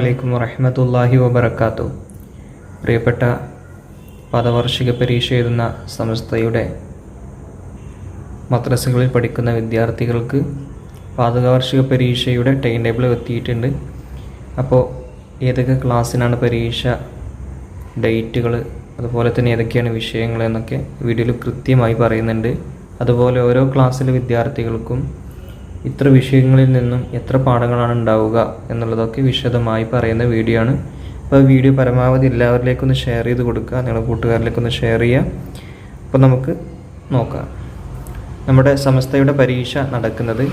വലൈക്കും വറഹമത്തല്ലാഹി വബർക്കാത്തു പ്രിയപ്പെട്ട പദവാർഷിക പരീക്ഷ എഴുതുന്ന സംസ്ഥയുടെ മദ്രസകളിൽ പഠിക്കുന്ന വിദ്യാർത്ഥികൾക്ക് പാദവാർഷിക പരീക്ഷയുടെ ടൈം ടേബിൾ എത്തിയിട്ടുണ്ട്. അപ്പോൾ ഏതൊക്കെ ക്ലാസ്സിനാണ് പരീക്ഷ ഡേറ്റുകൾ അതുപോലെ തന്നെ ഏതൊക്കെയാണ് വിഷയങ്ങൾ എന്നൊക്കെ വീഡിയോയിൽ കൃത്യമായി പറയുന്നുണ്ട്. അതുപോലെ ഓരോ ക്ലാസ്സിലെ വിദ്യാർത്ഥികൾക്കും ഇത്ര വിഷയങ്ങളിൽ നിന്നും എത്ര പാഠങ്ങളാണ് ഉണ്ടാവുക എന്നുള്ളതൊക്കെ വിശദമായി പറയുന്ന വീഡിയോ ആണ്. അപ്പോൾ വീഡിയോ പരമാവധി എല്ലാവരിലേക്കൊന്ന് ഷെയർ ചെയ്ത് കൊടുക്കുക നിങ്ങളുടെ കൂട്ടുകാരിലേക്കൊന്ന് ഷെയർ ചെയ്യുക. അപ്പോൾ നമുക്ക് നോക്കാം. നമ്മുടെ സംസ്ഥയുടെ പരീക്ഷ നടക്കുന്നത്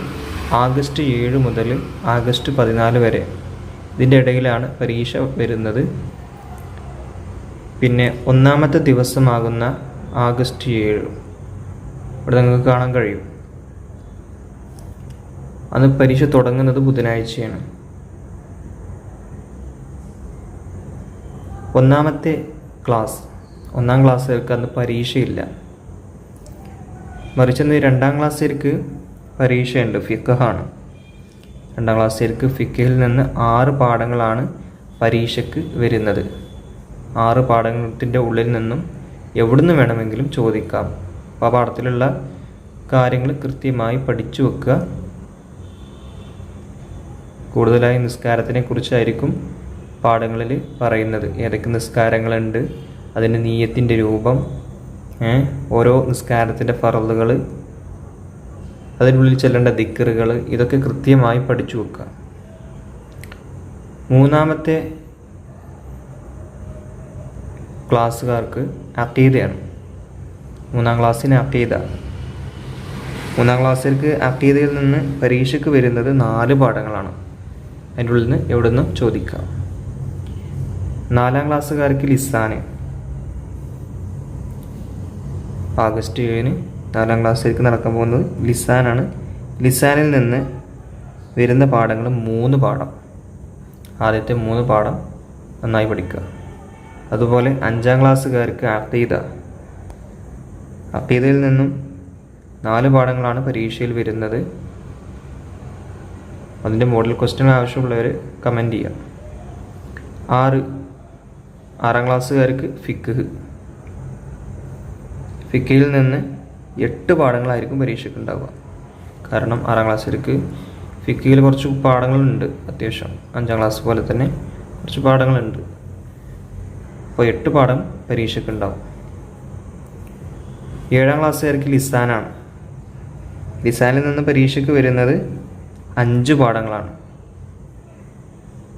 ആഗസ്റ്റ് ഏഴ് മുതൽ ആഗസ്റ്റ് പതിനാല് വരെ. ഇതിന്റെ ഇടയിലാണ് പരീക്ഷ വരുന്നത്. പിന്നെ ഒന്നാമത്തെ ദിവസമാകുന്ന ആഗസ്റ്റ് ഏഴ്. ഇവിടെ നിങ്ങൾക്ക് കാണാൻ കഴിയും. അന്ന് പരീക്ഷ തുടങ്ങുന്നത് ബുധനാഴ്ചയാണ്. ഒന്നാമത്തെ ക്ലാസ് ഒന്നാം ക്ലാസ്സുകാർക്ക് അന്ന് പരീക്ഷയില്ല. മറിച്ചെന്ന് രണ്ടാം ക്ലാസ്സുകാർക്ക് പരീക്ഷയുണ്ട് ഫിക്കഹാണ് രണ്ടാം ക്ലാസ്സുകാർക്ക് ഫിക്കഹിൽ നിന്ന് ആറ് പാഠങ്ങളാണ് പരീക്ഷയ്ക്ക് വരുന്നത്. ആറ് പാഠത്തിന്റെ ഉള്ളിൽ നിന്നും എവിടുന്ന് വേണമെങ്കിലും ചോദിക്കാം. അപ്പോൾ ആ പാഠത്തിലുള്ള കാര്യങ്ങൾ കൃത്യമായി പഠിച്ചു വെക്കുക. കൂടുതലായി നിസ്കാരത്തിനെ കുറിച്ചായിരിക്കും പാഠങ്ങളിൽ പറയുന്നത്. ഏതൊക്കെ നിസ്കാരങ്ങളുണ്ട് അതിന്റെ നീയത്തിന്റെ രൂപം ഓരോ നിസ്കാരത്തിന്റെ ഫറലുകൾ അതിനുള്ളിൽ ചെല്ലേണ്ട ദിക്കറുകൾ ഇതൊക്കെ കൃത്യമായി പഠിച്ചു വെക്കുക. മൂന്നാമത്തെ ക്ലാസ്സുകാർക്ക് അക്കീതയാണ് മൂന്നാം ക്ലാസ്സിന് അക്കീത മൂന്നാം ക്ലാസ്സിലേക്ക് അക്കീതയിൽ നിന്ന് പരീക്ഷയ്ക്ക് വരുന്നത് നാല് പാഠങ്ങളാണ്. അതിന്റെ ഉള്ളിൽ നിന്ന് എവിടെ നിന്നും ചോദിക്കാം. നാലാം ക്ലാസ്സുകാർക്ക് ലിസാന്. ആഗസ്റ്റ് ഏഴിന് നാലാം ക്ലാസ്സിലേക്ക് നടക്കാൻ പോകുന്നത് ലിസാനാണ്. ലിസാനിൽ നിന്ന് വരുന്ന പാഠങ്ങൾ മൂന്ന് പാഠം. ആദ്യത്തെ മൂന്ന് പാഠം നന്നായി പഠിക്കുക. അതുപോലെ അഞ്ചാം ക്ലാസ്സുകാർക്ക് അക്കീത അക്കീതയിൽ നിന്നും നാല് പാഠങ്ങളാണ് പരീക്ഷയിൽ വരുന്നത്. അതിന്റെ മോഡൽ ക്വസ്റ്റ്യൻ ആവശ്യമുള്ളവർ കമന്റ് ചെയ്യാം. ആറ്. ആറാം ക്ലാസ്സുകാർക്ക് ഫിക്ക് ഫിക്കയിൽ നിന്ന് എട്ട് പാഠങ്ങളായിരിക്കും പരീക്ഷയ്ക്ക് ഉണ്ടാവുക കാരണം ആറാം ക്ലാസ്സുകാർക്ക് ഫിക്കയിൽ കുറച്ച് പാഠങ്ങളുണ്ട് അത്യാവശ്യം. അഞ്ചാം ക്ലാസ് പോലെ തന്നെ കുറച്ച് പാഠങ്ങളുണ്ട്. അപ്പോൾ എട്ട് പാഠം പരീക്ഷയ്ക്ക് ഉണ്ടാവും ഏഴാം ക്ലാസ്സുകാർക്ക് ലിസാനാണ്. ലിസാനിൽ നിന്ന് പരീക്ഷയ്ക്ക് വരുന്നത് അഞ്ച് പാഠങ്ങളാണ്.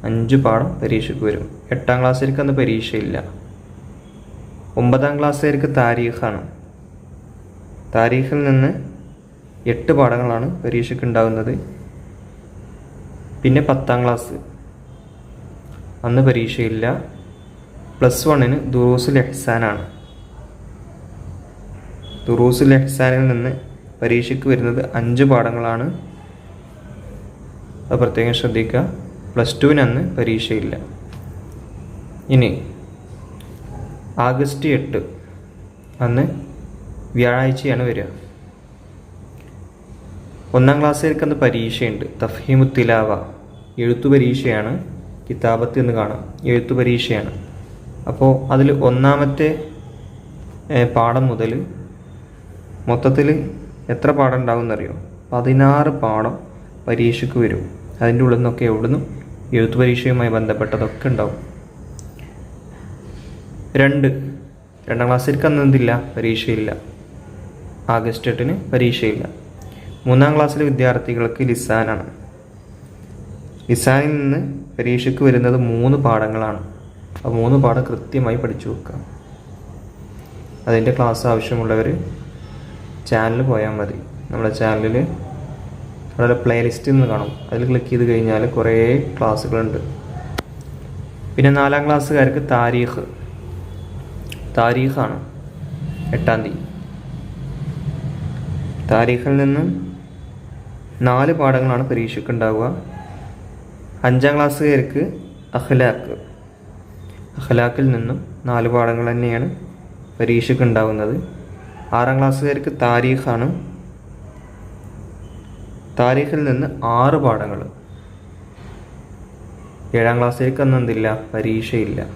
അഞ്ച് പാഠം പരീക്ഷയ്ക്ക് വരും. എട്ടാം ക്ലാസ്സുകാർക്ക് അന്ന് പരീക്ഷയില്ല. ഒമ്പതാം ക്ലാസ്സുകാർക്ക് താരീഖാണ്. താരീഖിൽ നിന്ന് എട്ട് പാഠങ്ങളാണ് പരീക്ഷയ്ക്ക് ഉണ്ടാകുന്നത്. പിന്നെ പത്താം ക്ലാസ്. അന്ന് പരീക്ഷയില്ല. പ്ലസ് വണ്ണിന് ദുറൂസുൽ എഹ്സാനാണ്. ദുറൂസുൽ എഹ്സാനിൽ നിന്ന് പരീക്ഷയ്ക്ക് വരുന്നത് അഞ്ച് പാഠങ്ങളാണ്. അത് പ്രത്യേകം ശ്രദ്ധിക്കുക. പ്ലസ് ടുവിന് അന്ന് പരീക്ഷയില്ല. ഇനി ആഗസ്റ്റ് എട്ട് അന്ന് വ്യാഴാഴ്ചയാണ് വരിക. ഒന്നാം ക്ലാസ്സിലേക്ക് അന്ന് പരീക്ഷയുണ്ട്. തഫീമു തിലാവ. എഴുത്തു പരീക്ഷയാണ്. കിതാബത്ത് എന്ന് കാണാം. എഴുത്തു പരീക്ഷയാണ്. അപ്പോൾ അതിൽ ഒന്നാമത്തെ പാഠം മുതൽ മൊത്തത്തിൽ എത്ര പാഠം ഉണ്ടാവും എന്നറിയോ പതിനാറ് പാഠം പരീക്ഷയ്ക്ക് വരും. അതിന്റെ ഉള്ളിൽ നിന്നൊക്കെ എവിടുന്നും എഴുത്ത് പരീക്ഷയുമായി ബന്ധപ്പെട്ടതൊക്കെ ഉണ്ടാവും. രണ്ട്. രണ്ടാം ക്ലാസ്സിലേക്ക് അന്ന് എന്തില്ല? പരീക്ഷയില്ല. ആഗസ്റ്റ് എട്ടിന് പരീക്ഷയില്ല. മൂന്നാം ക്ലാസ്സിലെ വിദ്യാർത്ഥികൾക്ക് ലിസാനാണ്. ലിസാനിൽ നിന്ന് പരീക്ഷയ്ക്ക് വരുന്നത് മൂന്ന് പാഠങ്ങളാണ്. ആ മൂന്ന് പാഠം കൃത്യമായി പഠിച്ചു വെക്കുക. അതിന്റെ ക്ലാസ് ആവശ്യമുള്ളവർ ചാനൽ പോയാൽ മതി. നമ്മുടെ ചാനലിൽ അവിടെ പ്ലേലിസ്റ്റിൽ നിന്ന് കാണും. അതിൽ ക്ലിക്ക് ചെയ്ത് കഴിഞ്ഞാൽ കുറേ ക്ലാസ്സുകളുണ്ട്. പിന്നെ നാലാം ക്ലാസ്സുകാർക്ക് താരീഖ്. താരീഖാണ് എട്ടാം തീയതി. താരീഖിൽ നിന്ന് നാല് പാഠങ്ങളാണ് പരീക്ഷയ്ക്ക് ഉണ്ടാവുക അഞ്ചാം ക്ലാസ്സുകാർക്ക് അഖ്ലാഖ്. അഖ്ലാഖിൽ നിന്നും നാല് പാഠങ്ങൾ തന്നെയാണ് പരീക്ഷയ്ക്ക് ഉണ്ടാവുന്നത് ആറാം ക്ലാസ്സുകാർക്ക് താരീഖാണ് താരീഖിൽ നിന്ന് ആറ് പാഠങ്ങൾ. ഏഴാം ക്ലാസ്സിലേക്ക് അന്ന് എന്തില്ല? പരീക്ഷയില്ല.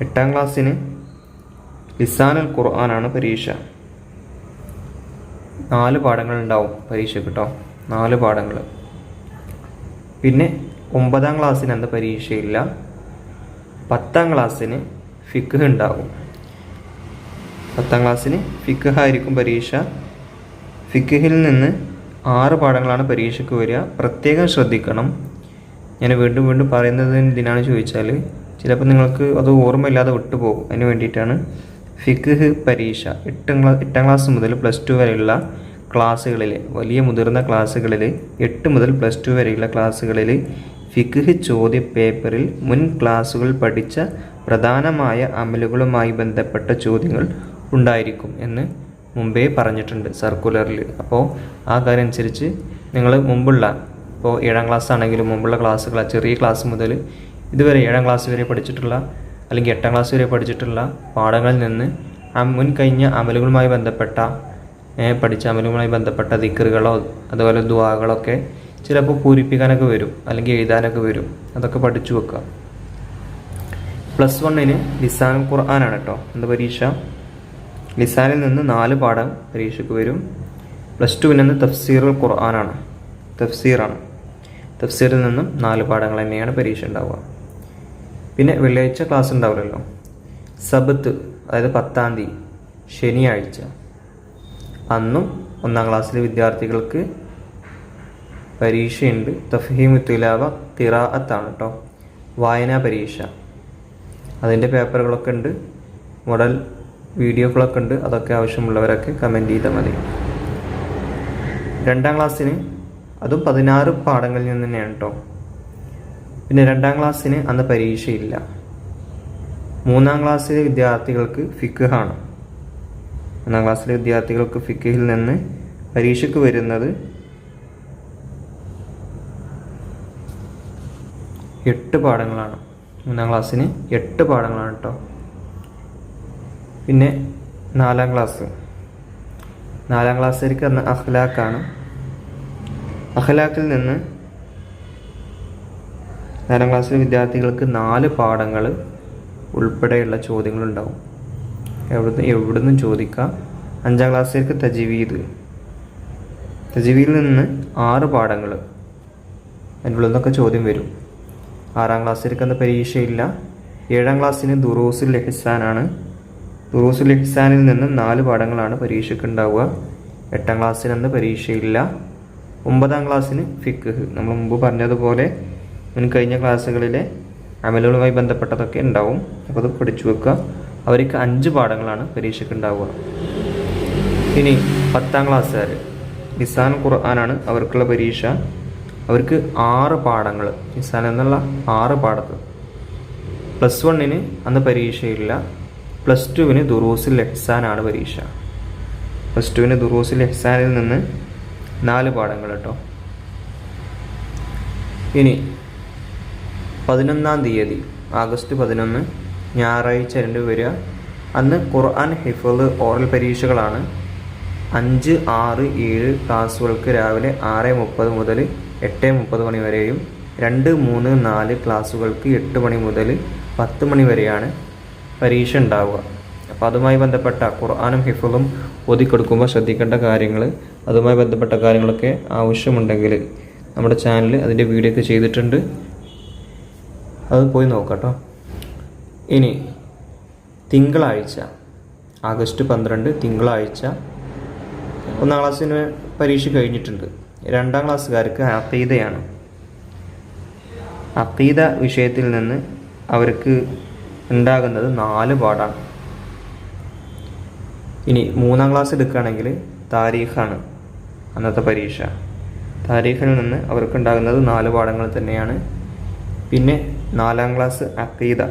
എട്ടാം ക്ലാസ്സിന് ലിസാനുൽ ഖുർആനാണ് പരീക്ഷ. നാല് പാഠങ്ങൾ ഉണ്ടാവും പരീക്ഷ കേട്ടോ നാല് പാഠങ്ങൾ. പിന്നെ ഒമ്പതാം ക്ലാസ്സിന് എന്താ പരീക്ഷയില്ല. പത്താം ക്ലാസ്സിന് ഫിക്ക് ഉണ്ടാവും. പത്താം ക്ലാസ്സിന് ഫിക്ക് ആയിരിക്കും പരീക്ഷ. ഫിക്കഹിൽ നിന്ന് ആറ് പാഠങ്ങളാണ് പരീക്ഷയ്ക്ക് വരിക. പ്രത്യേകം ശ്രദ്ധിക്കണം. ഞാൻ വീണ്ടും വീണ്ടും പറയുന്നത് എന്തിനാണ് ചോദിച്ചാൽ ചിലപ്പോൾ നിങ്ങൾക്ക് അത് ഓർമ്മയില്ലാതെ വിട്ടുപോകും. അതിന് വേണ്ടിയിട്ടാണ് ഫിഖ് പരീക്ഷ. എട്ടാം ക്ലാസ് എട്ടാം ക്ലാസ് മുതൽ പ്ലസ് ടു വരെയുള്ള ക്ലാസ്സുകളിൽ വലിയ മുതിർന്ന ക്ലാസ്സുകളിൽ എട്ട് മുതൽ പ്ലസ് ടു വരെയുള്ള ക്ലാസ്സുകളിൽ ഫിഖ് ചോദ്യ പേപ്പറിൽ മുൻ ക്ലാസ്സുകൾ പഠിച്ച പ്രധാനമായ അമലുകളുമായി ബന്ധപ്പെട്ട ചോദ്യങ്ങൾ ഉണ്ടായിരിക്കും എന്ന് മുമ്പേ പറഞ്ഞിട്ടുണ്ട് സർക്കുലറിൽ. അപ്പോൾ ആ കാര്യം അനുസരിച്ച് നിങ്ങൾ മുമ്പുള്ള ഇപ്പോൾ ഏഴാം ക്ലാസ് ആണെങ്കിലും മുമ്പുള്ള ക്ലാസ്സുകൾ ചെറിയ ക്ലാസ് മുതൽ ഇതുവരെ ഏഴാം ക്ലാസ് വരെ പഠിച്ചിട്ടുള്ള അല്ലെങ്കിൽ എട്ടാം ക്ലാസ് വരെ പഠിച്ചിട്ടുള്ള പാഠങ്ങളിൽ നിന്ന് ആ മുൻ കഴിഞ്ഞ അമലുകളുമായി ബന്ധപ്പെട്ട പഠിച്ച അമലുകളുമായി ബന്ധപ്പെട്ട ദിക്കറുകളോ അതുപോലെ ദ്വാകളൊക്കെ ചിലപ്പോൾ പൂരിപ്പിക്കാനൊക്കെ വരും അല്ലെങ്കിൽ എഴുതാനൊക്കെ വരും. അതൊക്കെ പഠിച്ചു വെക്കുക. പ്ലസ് വണ്ണിന് ലിസാൻ ഖുർആനാണ് കേട്ടോ. എന്താ പരീക്ഷ? ലിസാനിൽ നിന്ന് നാല് പാഠം പരീക്ഷയ്ക്ക് വരും. പ്ലസ് ടുവിനെന്ന് തഫ്സീറുൽ ഖുർആനാണ്. തഫ്സീറാണ്. തഫ്സീറിൽ നിന്നും നാല് പാഠങ്ങൾ തന്നെയാണ് പരീക്ഷ ഉണ്ടാവുക. പിന്നെ വെള്ളിയാഴ്ച ക്ലാസ് ഉണ്ടാവില്ലല്ലോ. സബത്ത് അതായത് പത്താം തീയതി ശനിയാഴ്ച. അന്നും ഒന്നാം ക്ലാസ്സിലെ വിദ്യാർത്ഥികൾക്ക് പരീക്ഷയുണ്ട്. തഫഹീം തുലാവ തിറാഅത്താണ് കേട്ടോ വായനാ പരീക്ഷ. അതിന്റെ പേപ്പറുകളൊക്കെ ഉണ്ട്. മോഡൽ വീഡിയോകളൊക്കെ ഉണ്ട് അതൊക്കെ ആവശ്യമുള്ളവരൊക്കെ കമന്റ് ചെയ്താൽ മതി. രണ്ടാം ക്ലാസ്സിന് അതും പതിനാറ് പാഠങ്ങളിൽ നിന്ന് തന്നെയാണ് കേട്ടോ പിന്നെ രണ്ടാം ക്ലാസ്സിന് അന്ന് പരീക്ഷയില്ല. മൂന്നാം ക്ലാസ്സിലെ വിദ്യാർത്ഥികൾക്ക് ഫിക്കാണ് മൂന്നാം ക്ലാസ്സിലെ വിദ്യാർത്ഥികൾക്ക് ഫിക്കിൽ നിന്ന് പരീക്ഷയ്ക്ക് വരുന്നത് എട്ട് പാഠങ്ങളാണ്. മൂന്നാം ക്ലാസ്സിന് എട്ട് പാഠങ്ങളാണ് കേട്ടോ പിന്നെ നാലാം ക്ലാസ് നാലാം ക്ലാസ്സിലേക്ക് അന്ന് അഖ്ലാഖാണ്. അഖ്ലാഖിൽ നിന്ന് നാലാം ക്ലാസ്സിലെ വിദ്യാർത്ഥികൾക്ക് നാല് പാഠങ്ങൾ ഉൾപ്പെടെയുള്ള ചോദ്യങ്ങളുണ്ടാവും. എവിടുന്ന് എവിടുന്നും ചോദിക്കാം. അഞ്ചാം ക്ലാസ്സിലേക്ക് തജീവീദ് തജീവീദിൽ നിന്ന് ആറ് പാഠങ്ങൾ അതിനുള്ളിൽ നിന്നൊക്കെ ചോദ്യം വരും. ആറാം ക്ലാസ്സിലേക്ക് അന്ന് പരീക്ഷയില്ല. ഏഴാം ക്ലാസ്സിന് ദുറൂസുൽ എഹ്സാനാണ് ദുറൂസുൽ ഇഹ്സാനിൽ നിന്ന് നാല് പാഠങ്ങളാണ് പരീക്ഷയ്ക്ക് ഉണ്ടാവുക എട്ടാം ക്ലാസ്സിനന്ന് പരീക്ഷയില്ല. ഒമ്പതാം ക്ലാസ്സിന് ഫിക്ക് നമ്മൾ മുമ്പ് പറഞ്ഞതുപോലെ മുൻ കഴിഞ്ഞ ക്ലാസ്സുകളിലെ അമലുകളുമായി ബന്ധപ്പെട്ടതൊക്കെ ഉണ്ടാവും. അപ്പോൾ അത് പഠിച്ചു വെക്കുക. അവർക്ക് അഞ്ച് പാഠങ്ങളാണ് പരീക്ഷയ്ക്ക് ഉണ്ടാവുക ഇനി പത്താം ക്ലാസ്സുകാർ. നിസാൻ ഖുർആനാണ് അവർക്കുള്ള പരീക്ഷ. അവർക്ക് ആറ് പാഠങ്ങൾ. നിസാൻ എന്നുള്ള ആറ് പാഠത്ത്. പ്ലസ് വണ്ണിന് അന്ന് പരീക്ഷയില്ല. പ്ലസ് ടുവിന് ദുറൂസിൽ എഹ്സാനാണ് പരീക്ഷ. പ്ലസ് ടുവിന് ദുറൂസിൽ എഹ്സാനിൽ നിന്ന് നാല് പാഠങ്ങൾ കേട്ടോ. ഇനി പതിനൊന്നാം തീയതി ആഗസ്റ്റ് പതിനൊന്ന് ഞായറാഴ്ച രണ്ട് വരിക. അന്ന് ഖുർആൻ ഹിഫൾ ഓറൽ പരീക്ഷകളാണ്. അഞ്ച് ആറ് ഏഴ് ക്ലാസ്സുകൾക്ക് രാവിലെ ആറ് മുപ്പത് മുതൽ എട്ട് മുപ്പത് മണി വരെയും രണ്ട് മൂന്ന് നാല് ക്ലാസ്സുകൾക്ക് എട്ട് മണി മുതൽ പത്ത് മണി വരെയാണ് പരീക്ഷ ഉണ്ടാവുക. അപ്പോൾ അതുമായി ബന്ധപ്പെട്ട ഖുർആാനും ഹിഫുളും ഓതിക്കൊടുക്കുമ്പോൾ ശ്രദ്ധിക്കേണ്ട കാര്യങ്ങൾ അതുമായി ബന്ധപ്പെട്ട കാര്യങ്ങളൊക്കെ ആവശ്യമുണ്ടെങ്കിൽ നമ്മുടെ ചാനൽ അതിന്റെ വീഡിയോ ഒക്കെ ചെയ്തിട്ടുണ്ട്. അത് പോയി നോക്കാം കേട്ടോ. ഇനി തിങ്കളാഴ്ച ആഗസ്റ്റ് പന്ത്രണ്ട് തിങ്കളാഴ്ച ഒന്നാം ക്ലാസ്സിന് പരീക്ഷ കഴിഞ്ഞിട്ടുണ്ട്. രണ്ടാം ക്ലാസ്സുകാർക്ക് അക്കീതയാണ് അക്കീത വിഷയത്തിൽ നിന്ന് അവർക്ക് ഉണ്ടാകുന്നത് നാല് പാടാണ്. ഇനി മൂന്നാം ക്ലാസ് എടുക്കുകയാണെങ്കിൽ താരീഖാണ് അന്നത്തെ പരീക്ഷ. താരീഖിൽ നിന്ന് അവർക്കുണ്ടാകുന്നത് നാല് പാഠങ്ങൾ തന്നെയാണ്. പിന്നെ നാലാം ക്ലാസ് അക്കീത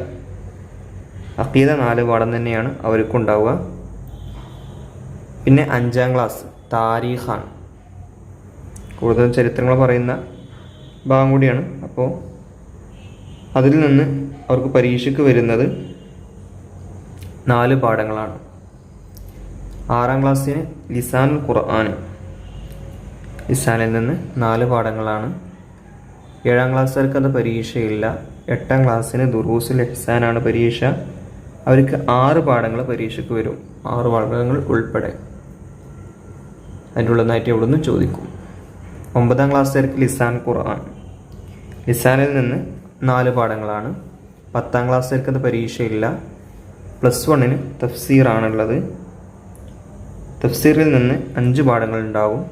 അക്കീത നാല് പാഠം തന്നെയാണ് അവർക്കുണ്ടാവുക. പിന്നെ അഞ്ചാം ക്ലാസ് താരീഖാണ്. കൂടുതൽ ചരിത്രങ്ങൾ പറയുന്ന ഭാഗം കൂടിയാണ്. അപ്പോൾ അതിൽ നിന്ന് അവർക്ക് പരീക്ഷയ്ക്ക് വരുന്നത് നാല് പാഠങ്ങളാണ്. ആറാം ക്ലാസ്സിന് ലിസാൻ ഖുർആൻ. ലിസാനിൽ നിന്ന് നാല് പാഠങ്ങളാണ്. ഏഴാം ക്ലാസ്സുകാർക്ക് അത് പരീക്ഷയില്ല. എട്ടാം ക്ലാസ്സിന് ദുറൂസുൽ എഹ്സാനാണ് പരീക്ഷ. അവർക്ക് ആറ് പാഠങ്ങൾ പരീക്ഷയ്ക്ക് വരും. ആറ് പാഠങ്ങൾ ഉൾപ്പെടെ. അതിന്റെ ഉള്ളതായിട്ട് ഇവിടെ നിന്ന് ചോദിക്കും? ഒമ്പതാം ക്ലാസ്സുകാർക്ക് ലിസാൻ ഖുർആൻ. ലിസാനിൽ നിന്ന് നാല് പാഠങ്ങളാണ്. പത്താം ക്ലാസ്സിലേക്ക് അത് പരീക്ഷയില്ല. പ്ലസ് വണ്ണിന് തഫ്സീറാണുള്ളത്. തഫ്സീറിൽ നിന്ന് അഞ്ച് പാഠങ്ങൾ ഉണ്ടാവും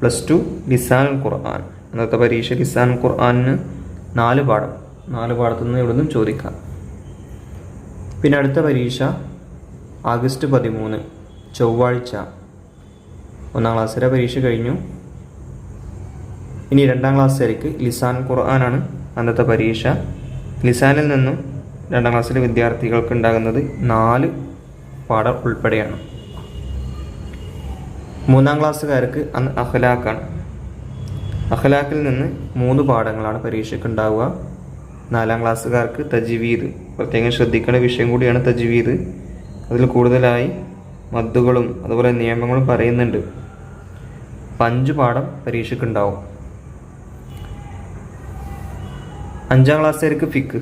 പ്ലസ് ടു ലിസാൻ ഖുർആൻ. അന്നത്തെ പരീക്ഷ ലിസാൻ ഖുർആനിന് നാല് പാഠം. നാല് പാഠത്തു നിന്ന് ഇവിടെ നിന്നും ചോദിക്കാം. പിന്നെ അടുത്ത പരീക്ഷ ആഗസ്റ്റ് പതിമൂന്ന് ചൊവ്വാഴ്ച. ഒന്നാം ക്ലാസ്സിലെ പരീക്ഷ കഴിഞ്ഞു. ഇനി രണ്ടാം ക്ലാസ് ക്ലാസ്സുകാർക്ക് ലിസാൻ ഖുർആനാണ് അന്നത്തെ പരീക്ഷ. നിസാനിൽ നിന്നും രണ്ടാം ക്ലാസ്സിലെ വിദ്യാർത്ഥികൾക്ക് ഉണ്ടാകുന്നത് നാല് പാഠം ഉൾപ്പെടെയാണ്. മൂന്നാം ക്ലാസ്സുകാർക്ക് അന്ന് അഖലാക്കാണ് അഖലാക്കിൽ നിന്ന് മൂന്ന് പാഠങ്ങളാണ് പരീക്ഷയ്ക്ക് ഉണ്ടാവുക നാലാം ക്ലാസ്സുകാർക്ക് തജ്വീദ്. പ്രത്യേകം ശ്രദ്ധിക്കേണ്ട വിഷയം കൂടിയാണ് തജ്വീദ്. അതിൽ കൂടുതലായി മദ്ദുകളും അതുപോലെ നിയമങ്ങളും പറയുന്നുണ്ട്. അഞ്ച് പാഠം പരീക്ഷയ്ക്ക് ഉണ്ടാവും അഞ്ചാം ക്ലാസ്സുകാർക്ക് ഫിക്ക്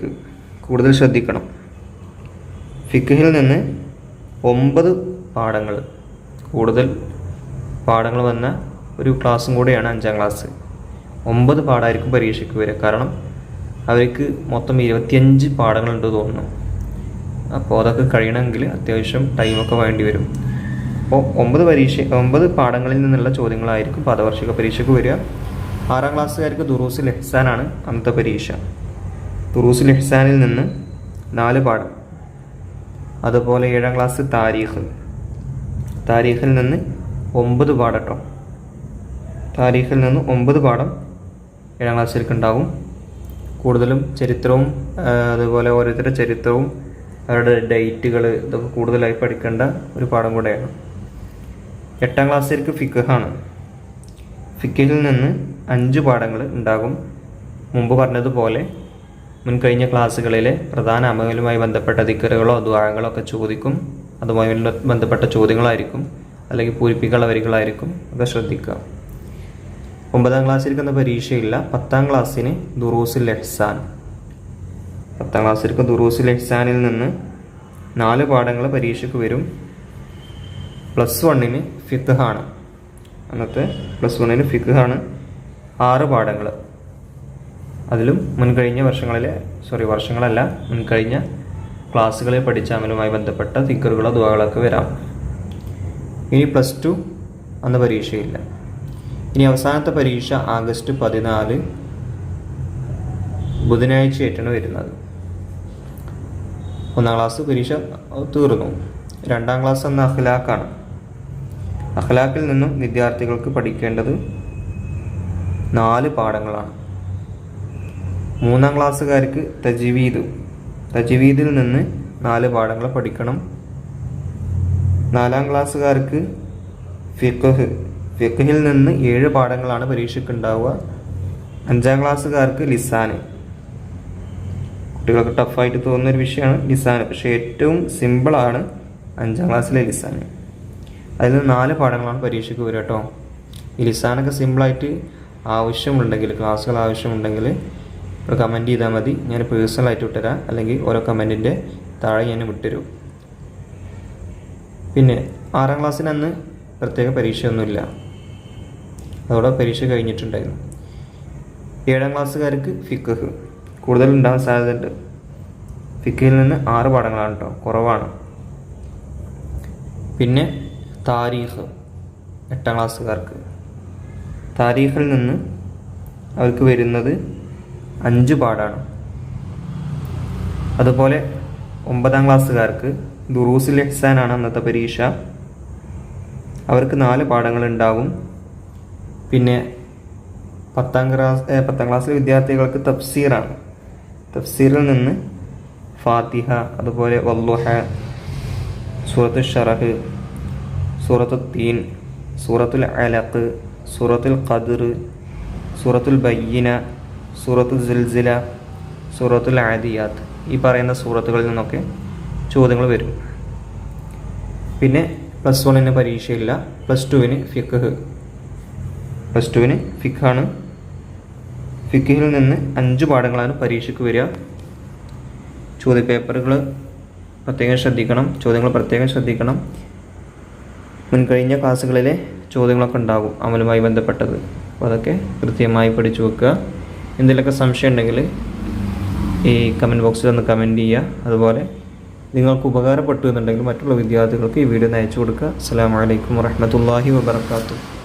കൂടുതൽ ശ്രദ്ധിക്കണം. ഫിക്കിൽ നിന്ന് ഒമ്പത് പാഠങ്ങൾ കൂടുതൽ പാഠങ്ങൾ വന്ന ഒരു ക്ലാസ്സും കൂടെയാണ് അഞ്ചാം ക്ലാസ് ഒമ്പത് പാഠമായിരിക്കും പരീക്ഷയ്ക്ക് വരിക. കാരണം അവർക്ക് മൊത്തം ഇരുപത്തിയഞ്ച് പാഠങ്ങളുണ്ട് തോന്നുന്നു. അപ്പോൾ അതൊക്കെ കഴിയണമെങ്കിൽ അത്യാവശ്യം ടൈമൊക്കെ വേണ്ടി വരും. അപ്പോൾ ഒമ്പത് പരീക്ഷ ഒമ്പത് പാഠങ്ങളിൽ നിന്നുള്ള ചോദ്യങ്ങളായിരിക്കും പാദവാർഷിക പരീക്ഷയ്ക്ക് വരിക. ആറാം ക്ലാസ്സുകാർക്ക് ദുറൂസുൽ എഹ്സാനാണ് അന്നത്തെ പരീക്ഷ. ദുറൂസുൽ എഹ്സാനിൽ നിന്ന് നാല് പാഠം. അതുപോലെ ഏഴാം ക്ലാസ് താരീഖ്. താരീഖിൽ നിന്ന് ഒമ്പത് പാഠം കേട്ടോ താരീഖിൽ നിന്ന് ഒമ്പത് പാഠം ഏഴാം ക്ലാസ്സിലേക്ക് ഉണ്ടാവും കൂടുതലും ചരിത്രവും അതുപോലെ ഓരോരുത്തരുടെ ചരിത്രവും അവരുടെ ഡേറ്റുകൾ ഇതൊക്കെ കൂടുതലായി പഠിക്കേണ്ട ഒരു പാഠം കൂടെയാണ്. എട്ടാം ക്ലാസ്സിലേക്ക് ഫിഖാണ്. ഫിഖിൽ നിന്ന് അഞ്ച് പാഠങ്ങൾ ഉണ്ടാകും. മുമ്പ് പറഞ്ഞതുപോലെ മുൻകഴിഞ്ഞ ക്ലാസ്സുകളിലെ പ്രധാന അമലുമായി ബന്ധപ്പെട്ട ദിക്കറുകളോ ദ്വാരങ്ങളോ ഒക്കെ ചോദിക്കും. അതുമായി ബന്ധപ്പെട്ട ചോദ്യങ്ങളായിരിക്കും. അല്ലെങ്കിൽ പൂരിപ്പിക്കാനുള്ള വരികളായിരിക്കും. ഒക്കെ ശ്രദ്ധിക്കുക. ഒമ്പതാം ക്ലാസ്സിലേക്കുന്ന പരീക്ഷയില്ല. പത്താം ക്ലാസ്സിന് ദുറൂസിൽ എഹ്സാൻ. പത്താം ക്ലാസ്സിലേക്ക് ദുറൂസിൽ എഹ്സാനിൽ നിന്ന് നാല് പാഠങ്ങൾ പരീക്ഷയ്ക്ക് വരും. പ്ലസ് വണ്ണിന് ആണ്. അന്നത്തെ പ്ലസ് വണ്ണിന് ഫിഖാണ് ആറ് പാഠങ്ങൾ അതിലും മുൻകഴിഞ്ഞ വർഷങ്ങളിലെ സോറി വർഷങ്ങളല്ല മുൻകഴിഞ്ഞ ക്ലാസ്സുകളിൽ പഠിച്ച അമലുമായി ബന്ധപ്പെട്ട തിക്കറുകളോ ദുവകളൊക്കെ വരാം. ഇനി പ്ലസ് ടു അന്ന് പരീക്ഷയില്ല. ഇനി അവസാനത്തെ പരീക്ഷ ആഗസ്റ്റ് പതിനാല് ബുധനാഴ്ചയായിട്ടാണ് വരുന്നത്. ഒന്നാം ക്ലാസ് പരീക്ഷ തീർന്നു. രണ്ടാം ക്ലാസ് എന്ന അഖ്ലാഖാണ്. അഖ്ലാഖിൽ നിന്നും വിദ്യാർത്ഥികൾക്ക് പഠിക്കേണ്ടത് നാല് പാഠങ്ങളാണ്. മൂന്നാം ക്ലാസ്സുകാർക്ക് തജ്വീദ്. തജ്വീദിൽ നിന്ന് നാല് പാഠങ്ങൾ പഠിക്കണം. നാലാം ക്ലാസ്സുകാർക്ക് ഫിഖ് ഫിഖിൽ നിന്ന് ഏഴ് പാഠങ്ങളാണ് പരീക്ഷയ്ക്ക് ഉണ്ടാവുക അഞ്ചാം ക്ലാസ്സുകാർക്ക് ലിസാന്. കുട്ടികൾക്ക് ടഫായിട്ട് തോന്നുന്ന ഒരു വിഷയമാണ് ലിസാന്. പക്ഷേ ഏറ്റവും സിമ്പിളാണ് അഞ്ചാം ക്ലാസ്സിലെ ലിസാന്. അതിൽ നാല് പാഠങ്ങളാണ് പരീക്ഷയ്ക്ക് വരിക കേട്ടോ. ഈ ലിസാനൊക്കെ സിമ്പിളായിട്ട് ആവശ്യമുണ്ടെങ്കിൽ ക്ലാസ്സുകൾ ആവശ്യമുണ്ടെങ്കിൽ കമന്റ് ചെയ്താൽ മതി. ഞാൻ പേഴ്സണലായിട്ട് വിട്ടുതരാം. അല്ലെങ്കിൽ ഓരോ കമന്റിന്റെ താഴെ ഞാൻ വിട്ടുതരും. പിന്നെ ആറാം ക്ലാസ്സിന് അന്ന് പ്രത്യേക പരീക്ഷയൊന്നുമില്ല. അതോടെ പരീക്ഷ കഴിഞ്ഞിട്ടുണ്ടായിരുന്നു. ഏഴാം ക്ലാസ്സുകാർക്ക് ഫിക്കഹ് കൂടുതൽ ഉണ്ടാകാൻ സാധ്യതയുണ്ട്. ഫിക്കയിൽ നിന്ന് ആറ് പാഠങ്ങളാണ് കേട്ടോ കുറവാണ്. പിന്നെ താരീഖ് എട്ടാം ക്ലാസ്സുകാർക്ക്. താരീഖിൽ നിന്ന് അവർക്ക് വരുന്നത് അഞ്ച് പാടാണ്. അതുപോലെ ഒമ്പതാം ക്ലാസ്സുകാർക്ക് ദുറൂസിൽ എഹ്സാനാണ് അന്നത്തെ പരീക്ഷ. അവർക്ക് നാല് പാഠങ്ങൾ ഉണ്ടാകും പിന്നെ പത്താം ക്ലാസ് പത്താം ക്ലാസ്സിലെ വിദ്യാർത്ഥികൾക്ക് തഫ്സീറാണ്. തഫ്സീറിൽ നിന്ന് ഫാത്തിഹ അതുപോലെ വല്ലുഹ സൂറത്ത് ഷറഹ് സൂറത്തു തീൻ സൂറത്തുൽ അലഖ് സൂറത്തുൽ ഖദർ സൂറത്തുൽ ബയ്യന സൂറത്തുൽ സിൽസില സൂറത്തുൽ ആദിയാത്ത് ഈ പറയുന്ന സൂറത്തുകളിൽ നിന്നൊക്കെ ചോദ്യങ്ങൾ വരും. പിന്നെ പ്ലസ് വണ്ണിന് പരീക്ഷയില്ല. പ്ലസ് ടുവിന് ഫിഖ്. പ്ലസ് ടുവിന് ഫിഖാണ്. ഫിഖിൽ നിന്ന് അഞ്ച് പാഠങ്ങളാണ് പരീക്ഷയ്ക്ക് വരിക. ചോദ്യപേപ്പറുകൾ പ്രത്യേകം ശ്രദ്ധിക്കണം. ചോദ്യങ്ങൾ പ്രത്യേകം ശ്രദ്ധിക്കണം. മുൻകഴിഞ്ഞ ക്ലാസ്സുകളിലെ ചോദ്യങ്ങളൊക്കെ ഉണ്ടാകും അമലുമായി ബന്ധപ്പെട്ടത്. അപ്പോൾ അതൊക്കെ കൃത്യമായി പഠിച്ചു വെക്കുക. എന്തെങ്കിലുമൊക്കെ സംശയം ഉണ്ടെങ്കിൽ ഈ കമന്റ് ബോക്സിൽ ഒന്ന് കമന്റ് ചെയ്യുക. അതുപോലെ നിങ്ങൾക്ക് ഉപകാരപ്പെട്ടു എന്നുണ്ടെങ്കിൽ മറ്റുള്ള വിദ്യാർത്ഥികൾക്ക് ഈ വീഡിയോ അയച്ചു കൊടുക്കുക. അസ്സാം വലൈക്കും വാഹമത്തല്ലാഹി വാബർക്കാത്തു